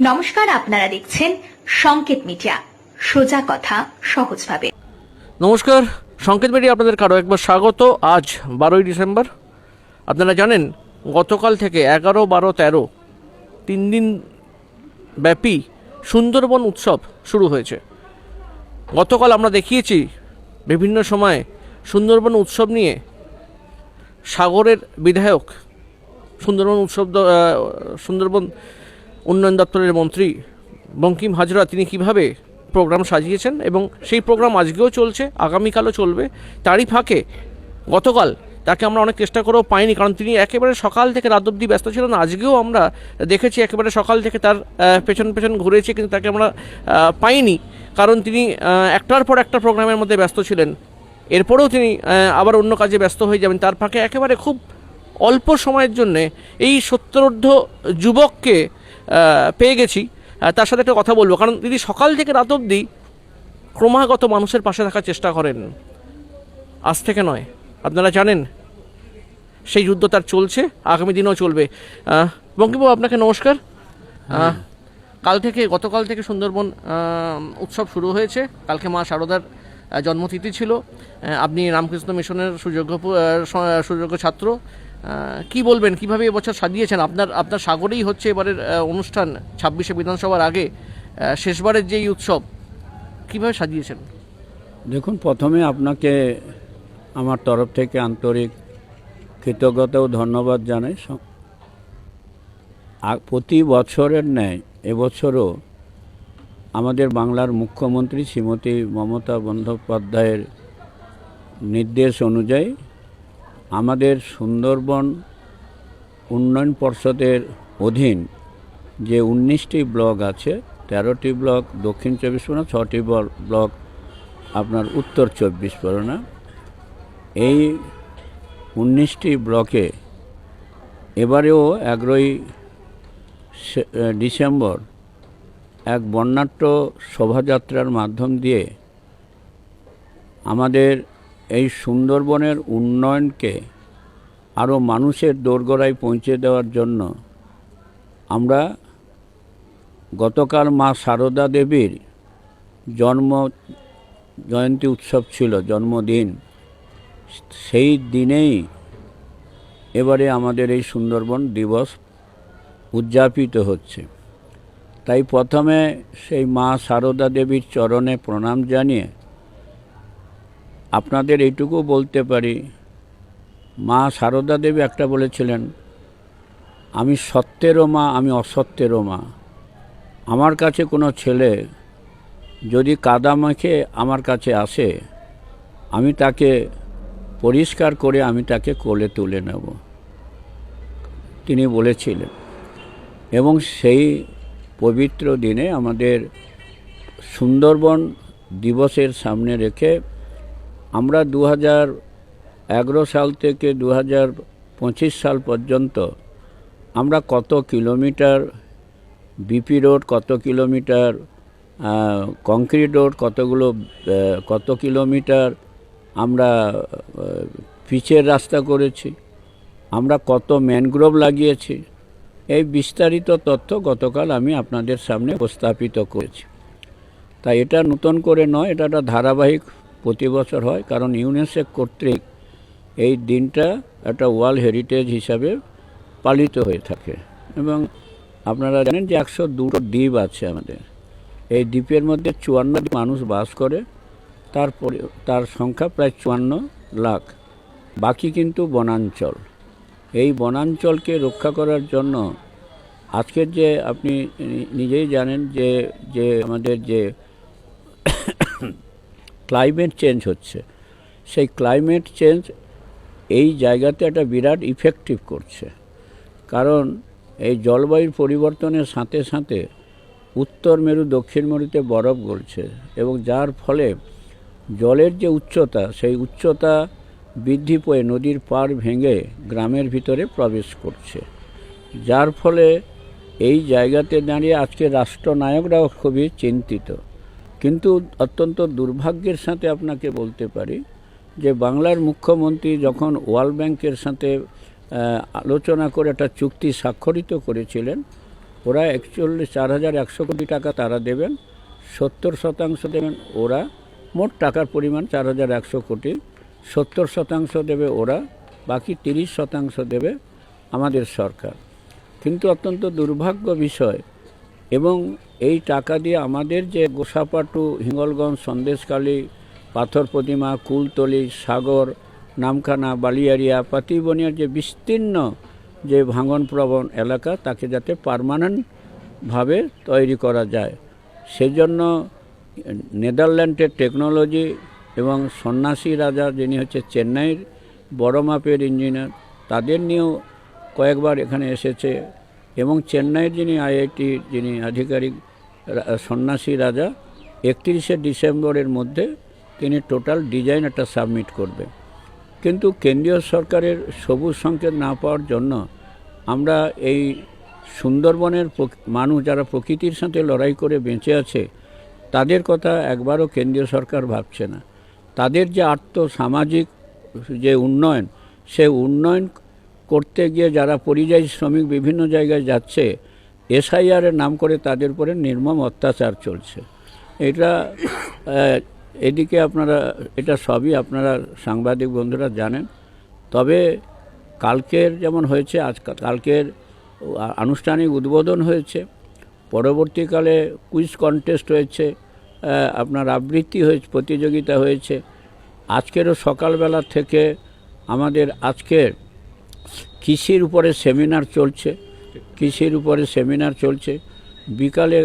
নমস্কার, আপনারা দেখছেন সংকেত মিডিয়া। সোজা কথা, সহজভাবে। নমস্কার, সংকেত মিডিয়া আপনাদের কারও একবার স্বাগত। আজ বারোই ডিসেম্বর। আপনারা জানেন, গতকাল থেকে এগারো, বারো, তেরো, তিন দিন ব্যাপী সুন্দরবন উৎসব শুরু হয়েছে। গতকাল আমরা দেখিয়েছি বিভিন্ন সময়ে সুন্দরবন উৎসব নিয়ে সাগরের বিধায়ক সুন্দরবন উৎসব সুন্দরবন উন্নয়ন দপ্তরের মন্ত্রী বঙ্কিম হাজরা, তিনি কীভাবে প্রোগ্রাম সাজিয়েছেন এবং সেই প্রোগ্রাম আজকেও চলছে, আগামীকালও চলবে, তারই ফাঁকে গতকাল তাকে আমরা অনেক চেষ্টা করেও পাইনি, কারণ তিনি একেবারে সকাল থেকে রাত অব্দি ব্যস্ত ছিলেন। আজকেও আমরা দেখেছি একেবারে সকাল থেকে তার পেছন পেছন ঘুরেছি, কিন্তু তাকে আমরা পাইনি, কারণ তিনি একটার পর একটা প্রোগ্রামের মধ্যে ব্যস্ত ছিলেন। এরপরেও তিনি আবার অন্য কাজে ব্যস্ত হয়ে যাবেন। তার ফাঁকে একেবারে খুব অল্প সময়ের জন্যে এই সত্তরোর্ধ যুবককে পেয়ে গেছি। তার সাথে একটা কথা বলব কারণ তিনি সকাল থেকে রাত অবধি ক্রমাগত মানুষের পাশে থাকার চেষ্টা করেন। আজ থেকে নয় আপনারা জানেন সেই যুদ্ধ তার চলছে আগামী দিনেও চলবে। বঙ্কিমবাবু আপনাকে নমস্কার। কাল থেকে গতকাল থেকে সুন্দরবন উৎসব শুরু হয়েছে। কালকে মা শারদার জন্মতিথি ছিল। আপনি রামকৃষ্ণ মিশনের সুযোগ্য সুযোগ্য ছাত্র। কি বলবেন? কীভাবে এবছর সাজিয়েছেন? আপনার আপনার সাগরেই হচ্ছে এবারের অনুষ্ঠান ছাব্বিশে বিধানসভার আগে। শেষবারের যেই উৎসব, কীভাবে সাজিয়েছেন? দেখুন, প্রথমে আপনাকে আমার তরফ থেকে আন্তরিক কৃতজ্ঞতা ও ধন্যবাদ জানাই। প্রতি বছরের ন্যায় এবছরও আমাদের বাংলার মুখ্যমন্ত্রী শ্রীমতী মমতা বন্দ্যোপাধ্যায়ের নির্দেশ অনুযায়ী আমাদের সুন্দরবন উন্নয়ন পর্ষদের অধীন যে উনিশটি ব্লক আছে, তেরোটি ব্লক, দক্ষিণ চব্বিশ পরগনা, ছটি ব্লক আপনার উত্তর চব্বিশ পরগনা। এই উনিশটি ব্লকে এবারেও এগারোই ডিসেম্বর এক বর্ণাঢ্য শোভাযাত্রার মাধ্যম দিয়ে আমাদের এই সুন্দরবনের উন্নয়নকে আরও মানুষের দোরগোড়ায় পৌঁছে দেওয়ার জন্য আমরা গতকাল মা সারদা দেবীর জন্ম জয়ন্তী উৎসব ছিল, জন্মদিন। সেই দিনেই এবারে আমাদের এই সুন্দরবন দিবস উদযাপিত হচ্ছে। তাই প্রথমে সেই মা সারদা দেবীর চরণে প্রণাম জানিয়ে, আপনাদের এইটুকু বলতে পারি। মা সারদা দেবী একটা বলেছিলেন, আমি সত্যেরও মা, আমি অসত্যেরও মা। আমার কাছে কোনো ছেলে যদি কাদা মাখে আমার কাছে আসে, আমি তাকে পরিষ্কার করে আমি তাকে কোলে তুলে নেব। তিনি বলেছিলেন। এবং সেই পবিত্র দিনে আমাদের সুন্দরবন দিবসের সামনে রেখে আমরা দু হাজার এগারো সাল থেকে দু হাজার পঁচিশ সাল পর্যন্ত আমরা কত কিলোমিটার বিপি রোড কত কিলোমিটার কংক্রিট রোড কতগুলো কত কিলোমিটার আমরা পিচের রাস্তা করেছি, আমরা কত ম্যানগ্রোভ লাগিয়েছি এই বিস্তারিত তথ্য গতকাল আমি আপনাদের সামনে উপস্থাপিত করেছি। তাই এটা নতুন করে নয়, এটা একটা ধারাবাহিক প্রতি বছর হয়, কারণ ইউনেসেফ কর্তৃক এই দিনটা একটা ওয়ার্ল্ড হেরিটেজ হিসাবে পালিত হয়ে থাকে। এবং আপনারা জানেন যে একশো দুটো দ্বীপ আছে আমাদের। এই দ্বীপের মধ্যে চুয়ান্ন মানুষ বাস করে, তারপরে তার সংখ্যা প্রায় চুয়ান্ন লাখ। বাকি কিন্তু বনাঞ্চল। এই বনাঞ্চলকে রক্ষা করার জন্য আজকের যে আপনি নিজেই জানেন যে যে আমাদের যে ক্লাইমেট চেঞ্জ হচ্ছে, সেই ক্লাইমেট চেঞ্জ এই জায়গাতে একটা বিরাট ইফেক্টিভ করছে। কারণ এই জলবায়ুর পরিবর্তনের সাথে সাথে উত্তর মেরু, দক্ষিণ মেরুতে বরফ গলছে এবং যার ফলে জলের যে উচ্চতা, সেই উচ্চতা বৃদ্ধি পেয়ে নদীর পাড় ভেঙে গ্রামের ভিতরে প্রবেশ করছে। যার ফলে এই জায়গাতে দাঁড়িয়ে আজকে রাষ্ট্রনায়করাও খুবই চিন্তিত। কিন্তু অত্যন্ত দুর্ভাগ্যের সাথে আপনাকে বলতে পারি যে বাংলার মুখ্যমন্ত্রী যখন ওয়ার্ল্ড ব্যাংকের সাথে আলোচনা করে একটা চুক্তি স্বাক্ষরিত করেছিলেন, ওরা একচল্লিশ, চার হাজার একশো কোটি টাকা তারা দেবেন, সত্তর শতাংশ দেবেন ওরা, মোট টাকার পরিমাণ চার হাজার একশো কোটি, সত্তর শতাংশ দেবে ওরা, বাকি তিরিশ শতাংশ দেবে আমাদের সরকার। কিন্তু অত্যন্ত দুর্ভাগ্য বিষয়। এবং এই টাকা দিয়ে আমাদের যে গোসাপাটু, হিঙ্গলগঞ্জ সন্দেশকালী পাথর প্রতিমা, কুলতলি, সাগর, নামখানা বালিয়ারিয়া পাতিবনিয়ার যে বিস্তীর্ণ যে ভাঙন প্রবণ এলাকা, তাকে যাতে পারমানেন্টভাবে তৈরি করা যায়। সেজন্য নেদারল্যান্ডের টেকনোলজি এবং সন্ন্যাসী রাজা যিনি হচ্ছে চেন্নাইয়ের বড় মাপের ইঞ্জিনিয়ার, তাদের নিয়েও কয়েকবার এখানে এসেছে এবং চেন্নাইয়ের যিনি আইআইটি, যিনি আধিকারিক সন্ন্যাসী রাজা, একত্রিশে ডিসেম্বরের মধ্যে তিনি টোটাল ডিজাইন একটা সাবমিট করবে। কিন্তু কেন্দ্রীয় সরকারের সবুজ সংকেত না পাওয়ার জন্য আমরা এই সুন্দরবনের মানুষ যারা প্রকৃতির সাথে লড়াই করে বেঁচে আছে, তাদের কথা একবারও কেন্দ্রীয় সরকার ভাবছে না। তাদের যে আর্থ সামাজিক যে উন্নয়ন, সে উন্নয়ন করতে গিয়ে যারা পরিযায়ী শ্রমিক বিভিন্ন জায়গায় যাচ্ছে এসআইআরের নাম করে তাদের উপরে নির্মম অত্যাচার চলছে। এটা এদিকে আপনারা, এটা সবই আপনারা সাংবাদিক বন্ধুরা জানেন। তবে কালকের যেমন হয়েছে, আজ কালকের আনুষ্ঠানিক উদ্বোধন হয়েছে, পরবর্তীকালে কুইজ কন্টেস্ট হয়েছে আপনার আবৃত্তি হয়েছে, প্রতিযোগিতা হয়েছে। আজকেরও সকালবেলা থেকে আমাদের আজকের কৃষির উপরে সেমিনার চলছে, কৃষির উপরে সেমিনার চলছে। বিকালে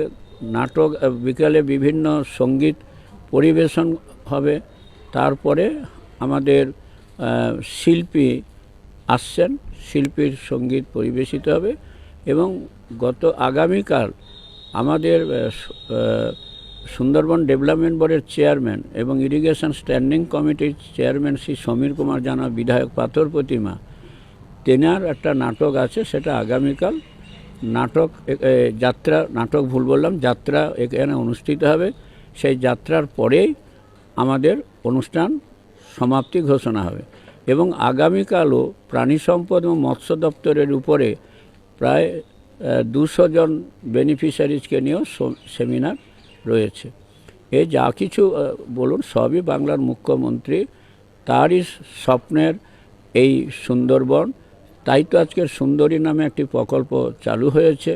নাটক বিকালে বিভিন্ন সংগীত পরিবেশন হবে। তারপরে আমাদের শিল্পী আসছেন, শিল্পীর সংগীত পরিবেশিত হবে এবং গত আগামীকাল আমাদের সুন্দরবন ডেভেলপমেন্ট বোর্ডের চেয়ারম্যান এবং ইরিগেশন স্ট্যান্ডিং কমিটির চেয়ারম্যান শ্রী সমীর কুমার জানা, বিধায়ক পাথর প্রতিমা তেনার একটা নাটক আছে সেটা আগামীকাল নাটক এ- এ, যাত্রা নাটক ভুল বললাম যাত্রা এখানে অনুষ্ঠিত হবে। সেই যাত্রার পরেই আমাদের অনুষ্ঠান সমাপ্তি ঘোষণা হবে। এবং আগামীকালও প্রাণী সম্পদ এবং মৎস্য দপ্তরের উপরে প্রায় দুশো জন বেনিফিশিয়ারিজকে নিয়েও সেমিনার রয়েছে। এই যা কিছু বলুন সবই বাংলার মুখ্যমন্ত্রী তারই স্বপ্নের এই সুন্দরবন তাই তো আজকের সুন্দরী নামে একটি প্রকল্প চালু হয়েছে।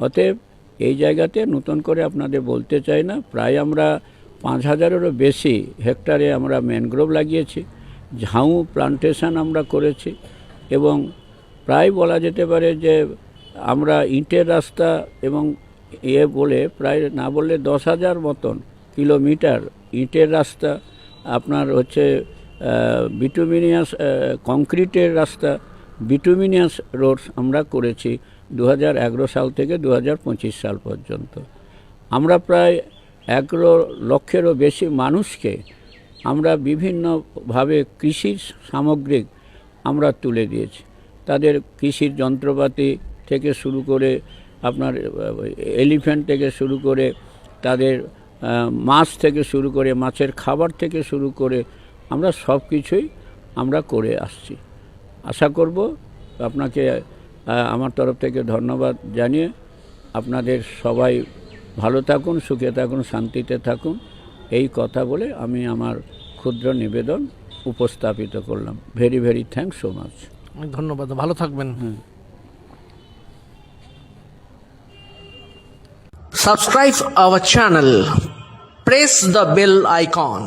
অতএব এই জায়গাতে নতুন করে আপনাদের বলতে চাই না, প্রায় আমরা পাঁচ হাজারেরও বেশি হেক্টরে আমরা ম্যানগ্রোভ লাগিয়েছি, ঝাউ প্লান্টেশন আমরা করেছি এবং প্রায় বলা যেতে পারে যে আমরা ইটের রাস্তা এবং এ বলে প্রায় না বললে দশ হাজার মতন কিলোমিটার ইটের রাস্তা, আপনার হচ্ছে বিটুমিনিয়াস কংক্রিটের রাস্তা বিটুমিনিয়াস রোডস আমরা করেছি দু হাজার এগারো সাল থেকে দু হাজার পঁচিশ সাল পর্যন্ত। আমরা প্রায় এগারো লক্ষেরও বেশি মানুষকে আমরা বিভিন্নভাবে কৃষির সামগ্রিক আমরা তুলে দিয়েছি। তাদের কৃষির যন্ত্রপাতি থেকে শুরু করে আপনার এলিফ্যান্ট থেকে শুরু করে তাদের মাছ থেকে শুরু করে, মাছের খাবার থেকে শুরু করে আমরা সব কিছুই আমরা করে আসছি। আশা করব আপনাকে আমার তরফ থেকে ধন্যবাদ জানিয়ে আপনাদের সবাই ভালো থাকুন সুখে থাকুন শান্তিতে থাকুন। এই কথা বলে আমি আমার ক্ষুদ্র নিবেদন উপস্থাপিত করলাম। Very very thank so much অনেক ধন্যবাদ ভালো থাকবেন। হ্যাঁ subscribe our channel press the bell icon.